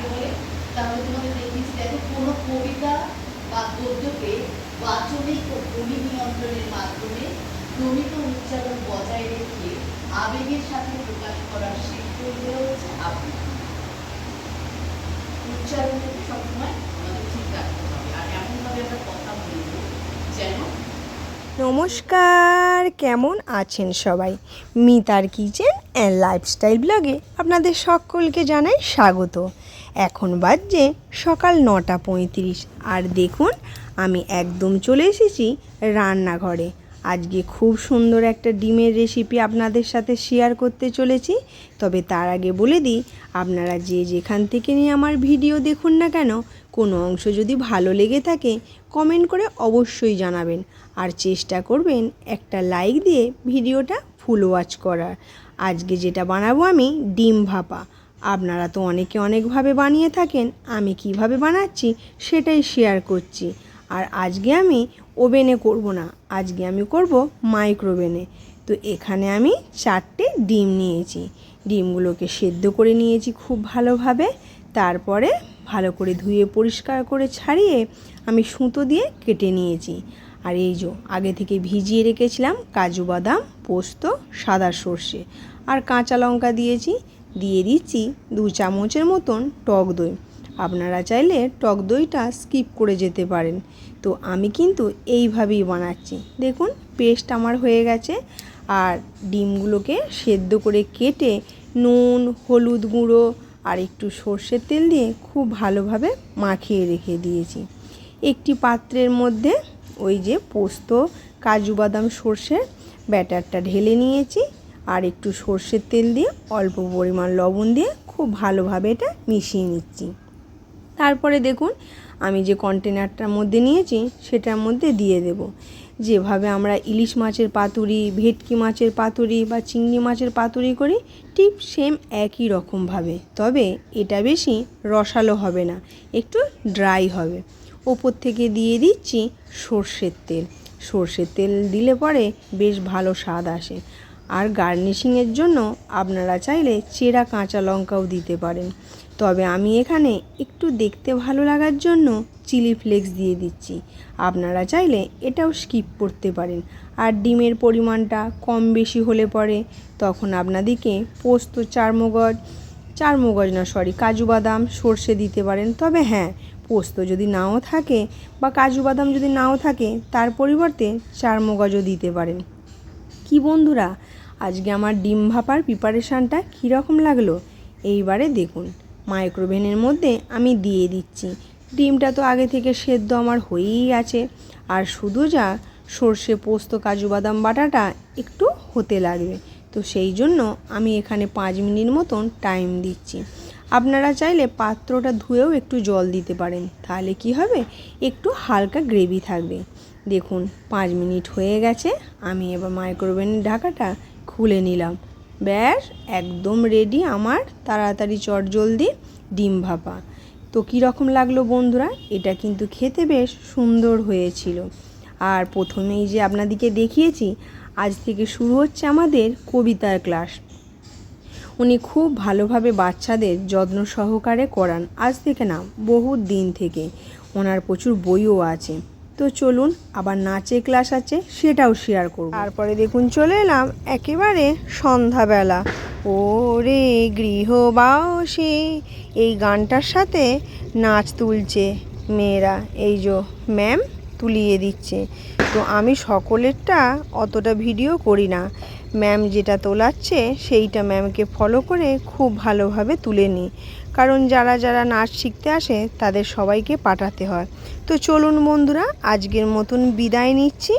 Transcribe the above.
নারী বলে তাহলে তোমাদের দেখিয়েছি দেখো কোনো কবিতা বা গদ্যকে বাচনিক ও ভূমি নিয়ন্ত্রণের মাধ্যমে প্রমিত উচ্চারণ বজায় রেখে আবেগের সাথে প্রকাশ করার শিল্পী হচ্ছে আবৃত্তি উচ্চারণটাকে সবসময় আমাদের ঠিক রাখতে হবে। আর এমনভাবে আমরা কথা বলব যেন নমস্কার, কেমন আছেন সবাই? মিতার কিচেন অ্যান্ড লাইফস্টাইল ব্লগে আপনাদের সকলকে জানাই স্বাগত। এখন বাজছে সকাল নটা পঁয়ত্রিশ। আর দেখুন, আমি একদম চলে এসেছি রান্নাঘরে। আজকে খুব সুন্দর একটা ডিমের রেসিপি আপনাদের সাথে শেয়ার করতে চলেছি। তবে তার আগে বলে দিই, আপনারা যে যেখান থেকে নিয়ে আমার ভিডিও দেখুন না কেন, কোনো অংশ যদি ভালো লেগে থাকে কমেন্ট করে অবশ্যই জানাবেন। আর চেষ্টা করবেন একটা লাইক দিয়ে ভিডিওটা ফুল ওয়াচ করার। আজকে যেটা বানাবো আমি ডিম ভাপা। আপনারা তো অনেকে অনেকভাবে বানিয়ে থাকেন, আমি কীভাবে বানাচ্ছি সেটাই শেয়ার করছি। আর আজকে আমি ওভেনে করব না, আজকে আমি করব মাইক্রোওভেনে তো এখানে আমি চারটে ডিম নিয়েছি। ডিমগুলোকে সেদ্ধ করে নিয়েছি খুব ভালোভাবে, তারপরে ভালো করে ধুয়ে পরিষ্কার করে ছাড়িয়ে আমি সুতো দিয়ে কেটে নিয়েছি। আর এই যে আগে থেকে ভিজিয়ে রেখেছিলাম কাজু বাদাম, পোস্ত, সাদা সর্ষে। আর কাঁচা লঙ্কা দিয়েছি দিয়ে দিচ্ছি দু চামচের মতন টক দই। আপনারা চাইলে টক দইটা স্কিপ করে যেতে পারেন। তো আমি কিন্তু এইভাবেই বানাচ্ছি। দেখুন, পেস্ট আমার হয়ে গেছে। আর ডিমগুলোকে সেদ্ধ করে কেটে নুন, হলুদ গুঁড়ো আর একটু সর্ষের তেল দিয়ে খুব ভালোভাবে মাখিয়ে রেখে দিয়েছি। একটি পাত্রের মধ্যে ওই যে পোস্ত, কাজু বাদাম সর্ষের ব্যাটারটা ঢেলে নিয়েছি। আর একটু সর্ষের তেল দিয়ে অল্প পরিমাণ লবণ দিয়ে খুব ভালোভাবে এটা মিশিয়ে নিচ্ছি। তারপরে দেখুন, আমি যে কন্টেনারটার মধ্যে নিয়েছি, সেটার মধ্যে দিয়ে দেব। যেভাবে আমরা ইলিশ মাছের পাতুরি, ভেটকি মাছের পাতুরি বা চিংড়ি মাছের পাতুরি করি, ঠিক সেম একই রকমভাবে। তবে এটা বেশি রসালো হবে না, একটু ড্রাই হবে। ওপর থেকে দিয়ে দিচ্ছি সর্ষের তেল। সর্ষের তেল দিলে পরে বেশ ভালো স্বাদ আসে। আর গার্নিশিংয়ের জন্য আপনারা চাইলে চেরা কাঁচা লঙ্কাও দিতে পারেন। তবে আমি এখানে একটু দেখতে ভালো লাগার জন্য চিলি ফ্লেক্স দিয়ে দিচ্ছি। আপনারা চাইলে এটাও স্কিপ করতে পারেন। আর ডিমের পরিমাণটা কম বেশি হলে পরে তখন আপনাদেরকে পোস্ত, চারমগজ চারমগজ না সরি কাজু বাদাম, সর্ষে দিতে পারেন। তবে হ্যাঁ পোস্ত যদি নাও থাকে বা কাজু বাদাম যদি নাও থাকে, তার পরিবর্তে চারমগজও দিতে পারেন। কি বন্ধুরা আজকে আমার ডিম ভাপার প্রিপারেশানটা কীরকম লাগল? এইবারে দেখুন মাইক্রোভেনের মধ্যে আমি দিয়ে দিচ্ছি। ডিমটা তো আগে থেকে সেদ্ধ আমার হয়েই আছে। আর শুধু যা, সর্ষে পোস্ত, কাজু বাদাম বাটাটা একটু হতে লাগবে। তো সেই জন্য আমি এখানে পাঁচ মিনিট মতন টাইম দিচ্ছি। আপনারা চাইলে পাত্রটা ধুয়েও একটু জল দিতে পারেন। তাহলে কি হবে? একটু হালকা গ্রেভি থাকবে। দেখুন, পাঁচ মিনিট হয়ে গেছে। আমি এবার মাইক্রোওভেনের ঢাকাটা খুলে নিলাম। ব্যাস, একদম রেডি আমার। তাড়াতাড়ি চটজলদি ডিম ভাপা। তো কীরকম লাগল বন্ধুরা? এটা কিন্তু খেতে বেশ সুন্দর হয়েছিল। আর প্রথমেই যে আপনাদেরকে দেখিয়েছি, আজ থেকে শুরু হচ্ছে আমাদের কবিতার ক্লাস উনি খুব ভালোভাবে বাচ্চাদের যত্ন সহকারে করান। আজ থেকে না বহু দিন থেকে। ওনার প্রচুর বইও আছে। তো চলুন আবার নাচে ক্লাস আছে সেটাও শেয়ার করব। তারপরে দেখুন চলে এলাম একেবারে সন্ধ্যাবেলা। ও রে গৃহবাসে, এই গানটার সাথে নাচ তুলছে মেয়েরা। এই যে ম্যাম তুলিয়ে দিচ্ছে। তো আমি সকলেরটা অতটা ভিডিও করি না। ম্যাম যেটা তোলাচ্ছে সেইটা ম্যামকে ফলো করে খুব ভালোভাবে তুলে নিই। কারণ যারা যারা নাচ শিখতে আসে, তাদের সবাইকে পাঠাতে হয়। তো চলুন বন্ধুরা, আজকের মতন বিদায় নিচ্ছি।